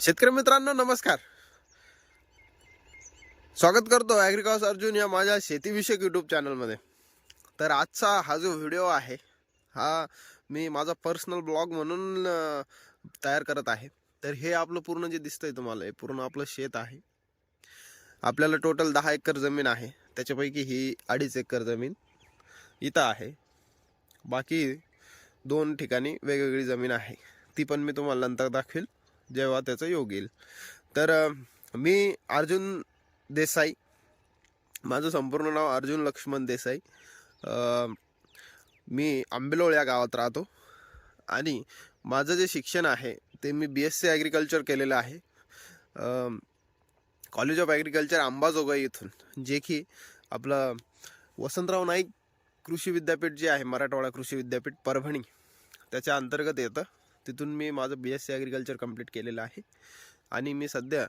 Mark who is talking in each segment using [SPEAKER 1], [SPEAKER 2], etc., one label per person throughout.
[SPEAKER 1] शेतकरी मित्रांनो नमस्कार. स्वागत करतो ॲग्रिकॉस अर्जुन या माझ्या शेतीविषयक यूट्यूब चॅनलमध्ये तर आजचा हा जो व्हिडिओ आहे हा मी माझा पर्सनल ब्लॉग म्हणून तयार करत आहे. तर हे आपलं पूर्ण जे दिसतंय तुम्हाला हे पूर्ण आपलं शेत आहे. आपल्याला टोटल दहा एकर जमीन आहे. त्याच्यापैकी ही अडीच एकर जमीन इथं आहे. बाकी दोन ठिकाणी वेगवेगळी जमीन आहे. ती पण मी तुम्हाला नंतर दाखवेल. जेव्हा त्याचं योग येईल. तर मी अर्जुन देसाई माझं संपूर्ण नाव अर्जुन लक्ष्मण देसाई. मी आंबेलोळ या गावात राहतो. आणि माझं जे शिक्षण आहे ते मी बी एस सी ॲग्रिकल्चर केलेलं आहे. कॉलेज ऑफ ॲग्रिकल्चर अंबाजोगाई इथून जे की आपलं वसंतराव नाईक कृषी विद्यापीठ जे आहे मराठवाडा कृषी विद्यापीठ परभणी त्याच्या अंतर्गत येतं. तिथून मी माझं B S C agriculture complete केलेलं आहे. आणि मी सध्या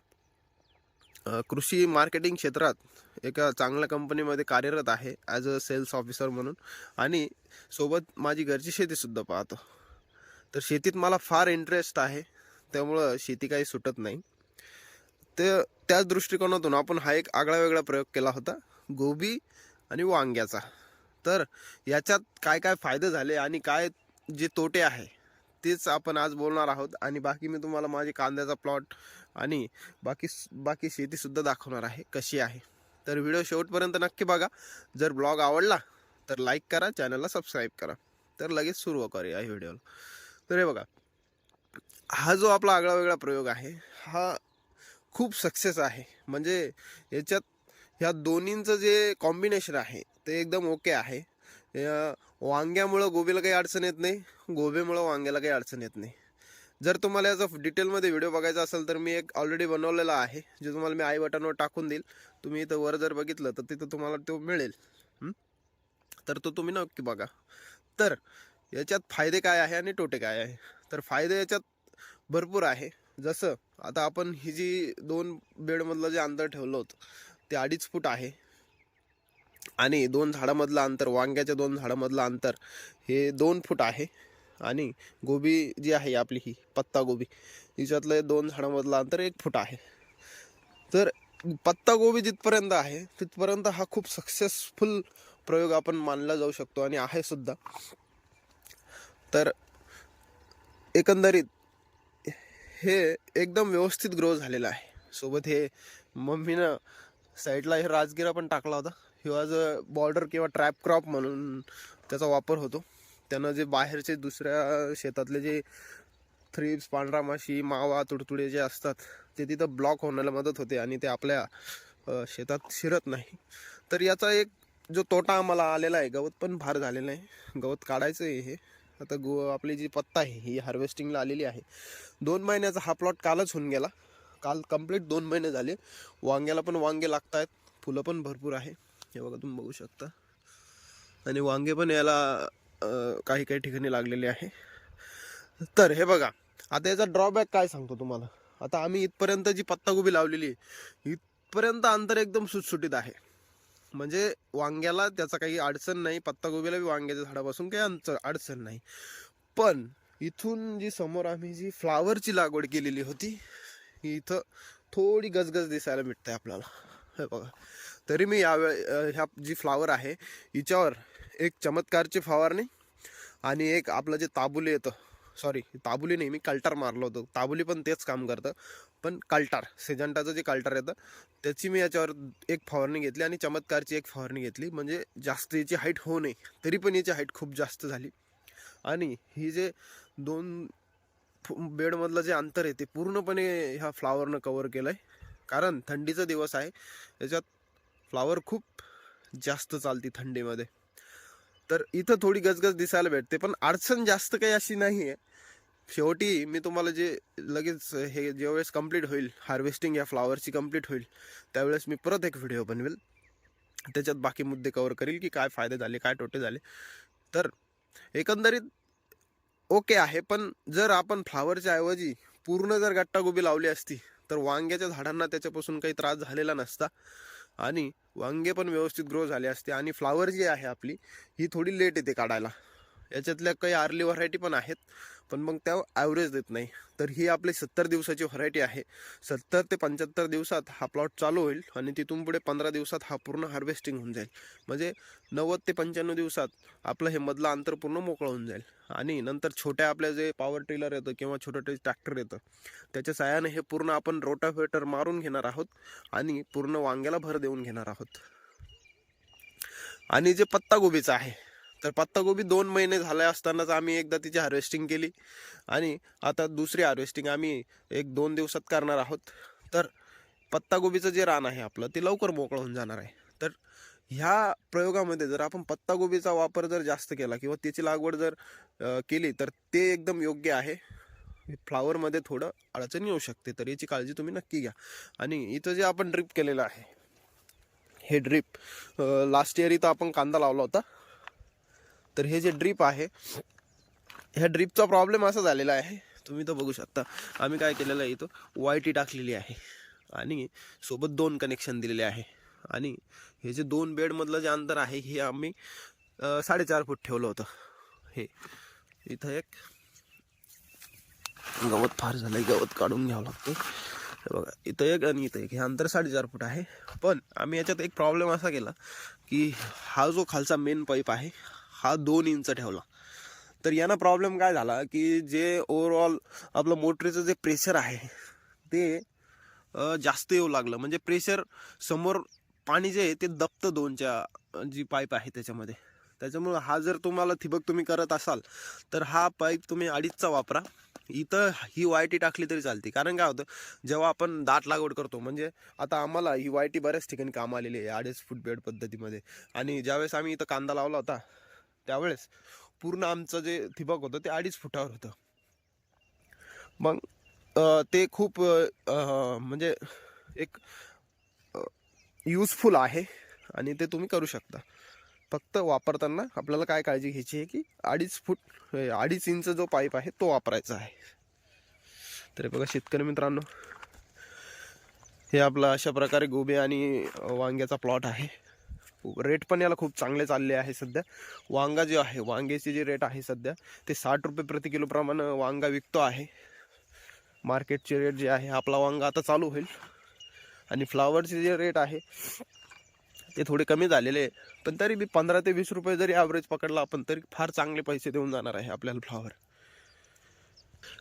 [SPEAKER 1] कृषी मार्केटिंग क्षेत्रात एका चांगल्या कंपनीमध्ये कार्यरत आहे ॲज अ सेल्स ऑफिसर म्हणून. आणि सोबत माझी घरची शेतीसुद्धा पाहतो. तर शेतीत मला फार इंटरेस्ट आहे. त्यामुळं शेती काही सुटत नाही. तर त्याच दृष्टिकोनातून आपण हा एक आगळा वेगळा प्रयोग केला होता. गोबी आणि वांग्याचा. तर याच्यात काय काय फायदे झाले आणि काय जे तोटे आहे तेच आपण आज बोलणार आहोत आणि बाकी मी तुम्हाला माझे कांद्याचा प्लॉट आणि बाकी बाकी शेतीसुद्धा दाखवणार आहे कशी आहे. तर व्हिडिओ शेवटपर्यंत नक्की बघा. जर ब्लॉग आवडला तर लाईक करा चॅनलला सबस्क्राईब करा. तर लगेच सुरू करूया या व्हिडिओला तर हे बघा हा जो आपला आगळा वेगळा प्रयोग आहे हा खूप सक्सेस आहे. म्हणजे याच्यात ह्या दोन्हींचं जे कॉम्बिनेशन आहे ते एकदम ओके आहे. वांग्यामुळं गोबीला काही अडचण येत नाही. गोबीमुळं वांग्याला काही अडचण येत नाही. जर तुम्हाला याचा डिटेलमध्ये व्हिडिओ बघायचा असेल तर मी एक ऑलरेडी बनवलेला आहे. जे तुम्हाला मी आई बटनवर टाकून देईल. तुम्ही इथं वर जर बघितलं तर तिथं तुम्हाला तो मिळेल. तर तो तुम्ही नक्की बघा. तर याच्यात फायदे काय आहे आणि तोटे काय आहे? तर फायदे याच्यात भरपूर आहे. जसं आता आपण ही जी दोन बेडमधलं जे अंतर ठेवलं होतं ते अडीच फूट आहे. आणि दोन झाडामधलं अंतर वांग्याच्या दोन झाडामधलं अंतर हे दोन फूट आहे. आणि गोबी जी आहे आपली ही पत्ता गोबी हिच्यातलं दोन झाडामधलं अंतर एक फूट आहे. तर पत्ता गोबी जिथपर्यंत आहे तिथपर्यंत हा खूप सक्सेसफुल प्रयोग आपण मानला जाऊ शकतो आणि आहे सुद्धा. तर एकंदरीत हे एकदम व्यवस्थित ग्रो झालेलं आहे. सोबत हे मम्मीनं साईडला हे राजगिरा पण टाकला होता. हे आज बॉर्डर किंवा ट्रॅप क्रॉप म्हणून त्याचा वापर होतो. त्यानं जे बाहेरचे दुसऱ्या शेतातले जे थ्रिप्स पांढरा माशी मावा तुडतुडे जे असतात ते तिथं ब्लॉक होण्याला मदत होते आणि ते आपल्या शेतात शिरत नाही. तर याचा एक जो तोटा आम्हाला आलेला आहे गवत पण फार झालेलं आहे. गवत काढायचं आहे हे. आता गो आपली जी पत्ता आहे ही हार्वेस्टिंगला आलेली आहे. दोन महिन्याचा हा प्लॉट कालच होऊन गेला. काल कंप्लीट दोन महिने झाले. वांग्याला पण वांगे लागत आहेत फुलं पण भरपूर आहे. हे बघा तुम्ही बघू शकता. आणि वांगे पण याला काही काही ठिकाणी लागलेले आहे. तर हे बघा आता याचा ड्रॉबॅक काय सांगतो तुम्हाला? आता आम्ही इथपर्यंत जी पत्तागोबी लावलेली आहे इथपर्यंत अंतर एकदम सुटसुटीत आहे. म्हणजे वांग्याला त्याचा काही अडचण नाही पत्तागोबीला बी वांग्याच्या झाडापासून काही अंतर अडचण नाही. पण इथून जी समोर आम्ही जी फ्लावरची लागवड केलेली होती इथं थोडी गजगज दिसायला मिळते आपल्याला. हे बघा तरी मी यावेळे ह्या जी फ्लावर आहे हिच्यावर एक चमत्कारची फवारणी आणि एक आपलं जे ताबुली येतं. सॉरी ताबुली नाही मी कल्टार मारलं होतं. ताबुली पण तेच काम करतं. पण कल्टार सिजंटाचं जे कल्टार येतं त्याची मी याच्यावर एक फवारणी घेतली आणि चमत्कारची एक फवारणी घेतली. म्हणजे जास्त याची हाईट होऊ नये तरी पण याची हाईट खूप जास्त झाली. आणि ही जे दोन फु- बेडमधलं जे अंतर आहे ते पूर्णपणे ह्या फ्लावरनं कवर केलं आहे कारण थंडीचा दिवस आहे याच्यात फ्लावर खूप जास्त चालती थंडीमध्ये. तर इथं थोडी गजगज दिसायला भेटते पण अडचण जास्त काही अशी नाही आहे शेवटी मी तुम्हाला जे लगेच हे ज्यावेळेस कंप्लीट होईल हार्वेस्टिंग या फ्लावरची कंप्लीट होईल त्यावेळेस मी परत एक व्हिडिओ बनवेल. त्याच्यात बाकी मुद्दे कवर करील की काय फायदे झाले काय तोटे झाले. तर एकंदरीत ओके आहे पण जर आपण फ्लावरच्या ऐवजी पूर्ण जर गट्टा गोबी लावली असती तर वांग्याच्या झाडांना त्याच्यापासून काही त्रास झालेला नसता. आणि वांगे पण व्यवस्थित ग्रो झाले असते आणि फ्लावर जी आहे आपली ही थोडी लेट येते काढायला. याच्यातल्या काही आर्ली व्हरायटी पण आहेत. पण मग त्या ॲव्हरेज देत नाही. तर ही आपली सत्तर दिवसाची व्हरायटी आहे. सत्तर ते पंच्याहत्तर दिवसात हा प्लॉट चालू होईल आणि तिथून पुढे पंधरा दिवसात हा पूर्ण हार्वेस्टिंग होऊन जाईल. म्हणजे नव्वद ते पंच्याण्णव दिवसात आपलं हे मधलं अंतर पूर्ण मोकळं होऊन जाईल. आणि नंतर छोट्या आपल्या जे पॉवर टिलर येतं किंवा छोटं ट्रॅक्टर येतं त्याच्या साह्याने हे पूर्ण आपण रोटावेटर मारून घेणार आहोत आणि पूर्ण वांग्याला भर देऊन घेणार आहोत. आणि जे पत्तागोबीचं आहे तर पत्तागोबी दोन महिने झाले असतानाच आम्ही एकदा तिची हार्वेस्टिंग केली. आणि आता दुसरी हार्वेस्टिंग आम्ही एक दोन दिवसात करणार आहोत. तर पत्तागोबीचं जे रान आहे आपलं ते लवकर मोकळं होऊन जाणार आहे. तर ह्या प्रयोगामध्ये जर आपण पत्तागोबीचा वापर जर जास्त केला किंवा त्याची लागवड जर केली तर ते एकदम योग्य आहे. फ्लावरमध्ये थोडं अडचण येऊ शकते तर याची काळजी तुम्ही नक्की घ्या. आणि इथं जे आपण ड्रिप केलेलं आहे हे ड्रीप लास्ट इयर इथं आपण कांदा लावला होता. तर हे जे ड्रीप आहे ह्या ड्रीपचा प्रॉब्लेम असा झालेला आहे. तुम्ही तर बघू शकता. आम्ही काय केलेलं आहे इथं? वायटी टाकलेली आहे. आणि सोबत दोन कनेक्शन दिलेले आहे. आणि हे जे दोन बेडमधलं जे अंतर आहे हे आम्ही साडेचार फूट ठेवलं होतं. हे इथं एक गवत फार झालंय. गवत काढून घ्यावं लागतं बघा इथं एक आणि इथं एक. हे अंतर साडेचार फूट आहे. पण आम्ही याच्यात एक प्रॉब्लेम असा केला की हा जो खालचा मेन पाईप आहे हा दोन इंच ठेवला. तर यानं प्रॉब्लेम काय झाला की जे ओवरऑल आपलं मोटरीचं जे प्रेशर आहे ते जास्त येऊ लागलं. म्हणजे प्रेशर समोर पाणी जे आहे ते दबतं दोनच्या जी पाईप आहे त्याच्यामध्ये. त्याच्यामुळं हा जर तुम्हाला ठिबक तुम्ही करत असाल तर हा पाईप तुम्ही अडीचचा वापरा. इथं ही वायटी टाकली तरी चालते. कारण काय होतं जेव्हा आपण दाट लागवड करतो म्हणजे आता आम्हाला ही वायटी बऱ्याच ठिकाणी काम आलेली आहे अडीच फूट बेड पद्धतीमध्ये. आणि ज्यावेळेस आम्ही इथं कांदा लावला होता त्यावेळेस पूर्ण आमचं जे ठिबक होतं ते अडीच फुटावर होतं. मग ते खूप म्हणजे एक युजफुल आहे आणि ते तुम्ही करू शकता. फक्त वापरताना आपल्याला काय काळजी घ्यायची आहे की अडीच फूट अडीच इंच जो पाईप आहे तो वापरायचा आहे. तरी बघा शेतकरी मित्रांनो हे आपलं अशा प्रकारे गोबी आणि वांग्याचा प्लॉट आहे. रेट पण याला खूप चांगले चालले आहे सध्या. वांगा जे आहे वांग्याचे जे रेट आहे सध्या ते साठ रुपये प्रति किलोप्रमाणे वांगा विकतो आहे. मार्केटचे रेट जे आहे आपला वांगा आता चालू होईल. आणि फ्लावरचे जे रेट आहे ते थोडे कमी झालेले आहे. पण तरी बी पंधरा ते वीस रुपये जरी ॲव्हरेज पकडला आपण तरी फार चांगले पैसे देऊन जाणार आहे आपल्याला फ्लावर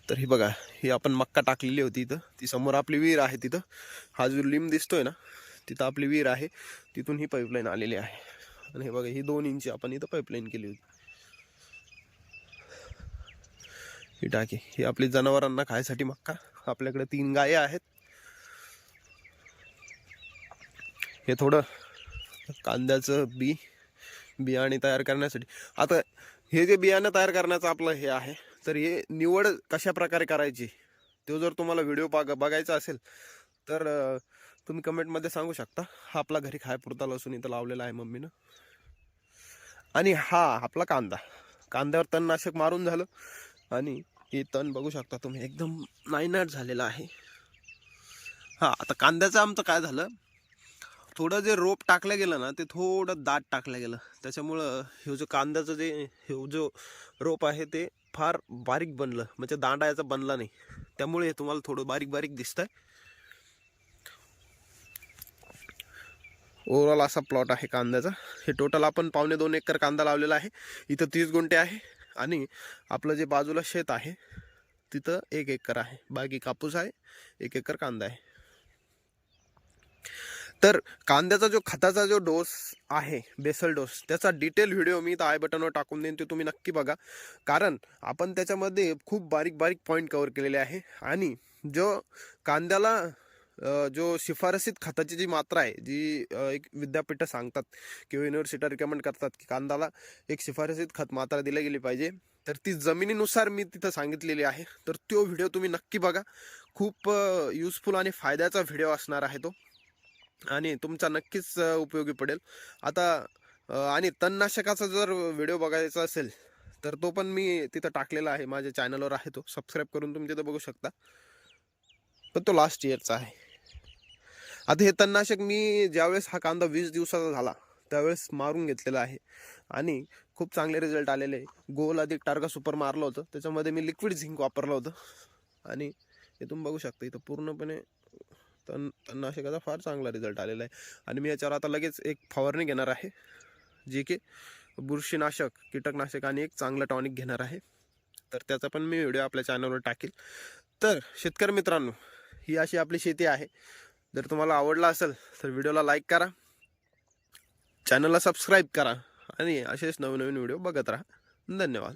[SPEAKER 1] तर ही बघा ही आपण मक्का टाकलेली होती इथं. ती समोर आपली विहीर आहे तिथं. हा जो लिंब दिसतोय ना तिथं आपली विहीर आहे तिथून ही पाईपलाईन आलेली आहे. आणि हे बघा ही दोन इंची आपण इथं पाईपलाईन केली होती. ही टाकी ही आपली जनावरांना खायसाठी मक्का. आपल्याकडे तीन गाय आहेत. हे थोडं कांद्याचं बी बियाणे तयार करण्यासाठी. आता हे जे बियाणं तयार करण्याचं आपलं हे आहे तर हे निवड कशा प्रकारे करायची तो जर तुम्हाला व्हिडिओ बघ बघायचा असेल तर तुम्ही कमेंटमध्ये सांगू शकता. हा आपला घरी खायपुरता लसूण इथं लावलेला आहे मम्मीनं. आणि हा आपला कांदा. कांद्यावर तणनाशक मारून झालं. आणि हे तण बघू शकता तुम्ही एकदम नायनाट झालेलं आहे. हा आता कांद्याचं आमचं काय झालं? थोडं जे रोप टाकलं गेलं ना ते थोडं दाट टाकलं गेलं. त्याच्यामुळं हे जो कांद्याचं जे हे जो रोप आहे ते फार बारीक बनलं. म्हणजे दांडा याचा बनला नाही. त्यामुळे हे तुम्हाला थोडं बारीक बारीक दिसतंय. ओव्हरऑल असा प्लॉट आहे कांद्याचा. हे टोटल आपण पावणे दोन एकर कांदा लावलेला आहे. इथं तीस गुंठे आहे आणि आपलं जे बाजूला शेत आहे तिथं एक एकर आहे. बाकी कापूस आहे एक एकर कांदा आहे. तर कांद्याचा जो खताचा जो डोस आहे बेसल डोस त्याचा डिटेल व्हिडिओ मी तर आय बटनवर टाकून देईन ते तुम्ही नक्की बघा. कारण आपण त्याच्यामध्ये खूप बारीक बारीक पॉईंट कवर केलेले आहे. आणि जो कांद्याला जो शिफारसीत खताची जी मात्रा आहे जी एक विद्यापीठं सांगतात किंवा युनिव्हर्सिटी रिकमेंड करतात की कांदाला एक शिफारसीत खत मात्रा दिली गेली पाहिजे तर ती जमिनीनुसार मी तिथं सांगितलेली आहे. तर तो व्हिडिओ तुम्ही नक्की बघा. खूप युजफुल आणि फायद्याचा व्हिडिओ असणार आहे तो. आणि तुमचा नक्कीच उपयोगी पडेल. आता आणि तणनाशकाचा जर व्हिडिओ बघायचा असेल तर तो पण मी तिथं टाकलेला आहे. माझ्या चॅनलवर आहे तो. सबस्क्राईब करून तुम्ही तिथं बघू शकता. पण तो लास्ट इयरचा आहे. आता हे तणनाशक मी ज्यावेळेस हा कांदा वीस दिवसाचा झाला त्यावेळेस मारून घेतलेला आहे. आणि खूप चांगले रिझल्ट आलेले आहे. गोल अधिक टार्गा सुपर मारलं होतं. त्याच्यामध्ये मी लिक्विड झिंक वापरलं होतं. आणि हे तुम्ही बघू शकता इथं पूर्णपणे तण तणनाशकाचा फार चांगला रिझल्ट आलेला आहे. आणि मी याच्यावर आता लगेच एक फवारणी घेणार आहे जे की बुरशीनाशक कीटकनाशक आणि एक चांगलं टॉनिक घेणार आहे. तर त्याचा पण मी व्हिडिओ आपल्या चॅनलवर टाकेल. तर शेतकरी मित्रांनो ही अशी आपली शेती आहे. जर तुम्हाला आवडला असेल तर व्हिडिओला लाईक करा. चॅनलला सबस्क्राईब करा. आणि असेच नवीन नवीन व्हिडिओ बघत राहा. धन्यवाद.